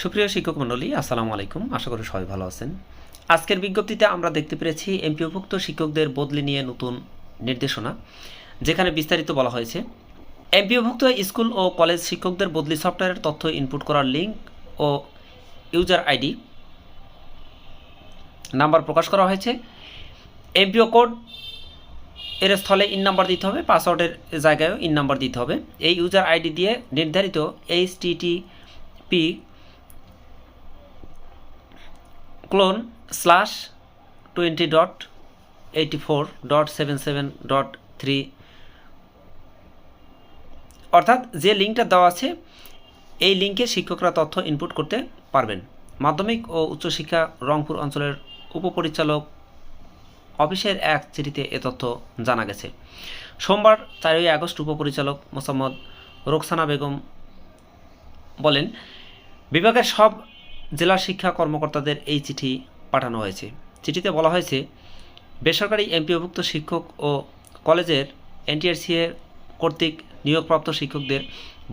সুপ্রিয় শিক্ষক মণ্ডলী, আসসালামু আলাইকুম। আশা করি সবাই ভালো আছেন। আজকের বিজ্ঞপ্তিতে আমরা দেখতে পেরেছি এমপিওভুক্ত শিক্ষকদের বদলি নিয়ে নতুন নির্দেশনা, যেখানে বিস্তারিত বলা হয়েছে। এমপিওভুক্ত স্কুল ও কলেজ শিক্ষকদের বদলি সফটওয়্যারের তথ্য ইনপুট করার লিঙ্ক ও ইউজার আইডি নাম্বার প্রকাশ করা হয়েছে। এমপিও কোড এর স্থলে ইন নাম্বার দিতে হবে, পাসওয়ার্ডের জায়গায়ও ইন নাম্বার দিতে হবে। এই ইউজার আইডি দিয়ে নির্ধারিত H P colon slash twenty dot eighty four dot seven seven dot three অর্থাৎ যে লিঙ্কটা দেওয়া আছে, এই লিঙ্কে শিক্ষকরা তথ্য ইনপুট করতে পারবেন। মাধ্যমিক ও উচ্চশিক্ষা রংপুর অঞ্চলের উপপরিচালক অফিসের এক চিঠিতে এ তথ্য জানা গেছে। সোমবার চারই আগস্ট উপপরিচালক মোসাম্মদ রোকসানা বেগম বলেন, বিভাগের সব জেলা শিক্ষা কর্মকর্তাদের এই চিঠি পাঠানো হয়েছে। চিঠিতে বলা হয়েছে, বেসরকারি এমপিওভুক্ত শিক্ষক ও কলেজের এনটিআরসিএ কর্তৃক নিয়োগপ্রাপ্ত শিক্ষকদের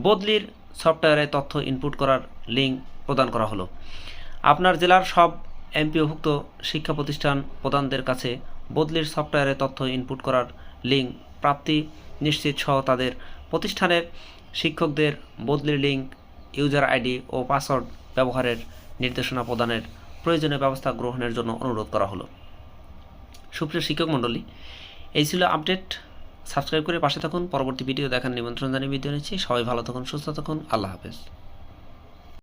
বদলির সফটওয়্যারে তথ্য ইনপুট করার লিঙ্ক প্রদান করা হলো। আপনার জেলার সব এমপিওভুক্ত শিক্ষা প্রতিষ্ঠান প্রধানদের কাছে বদলির সফটওয়্যারে তথ্য ইনপুট করার লিঙ্ক প্রাপ্তি নিশ্চিত সহ তাদের প্রতিষ্ঠানের শিক্ষকদের বদলির লিঙ্ক ইউজার আইডি ও পাসওয়ার্ড ব্যবহারের নির্দেশনা প্রদানের প্রয়োজনীয় ব্যবস্থা গ্রহণের জন্য অনুরোধ করা হলো। সুপ্রিয় শিক্ষক মণ্ডলী, এই ছিল আপডেট। সাবস্ক্রাইব করে পাশে থাকুন। পরবর্তী ভিডিও দেখার নিমন্ত্রণ জানিয়ে ভিডিও নিচ্ছি। সবাই ভালো থাকুন, সুস্থ থাকুন। আল্লাহ হাফেজ।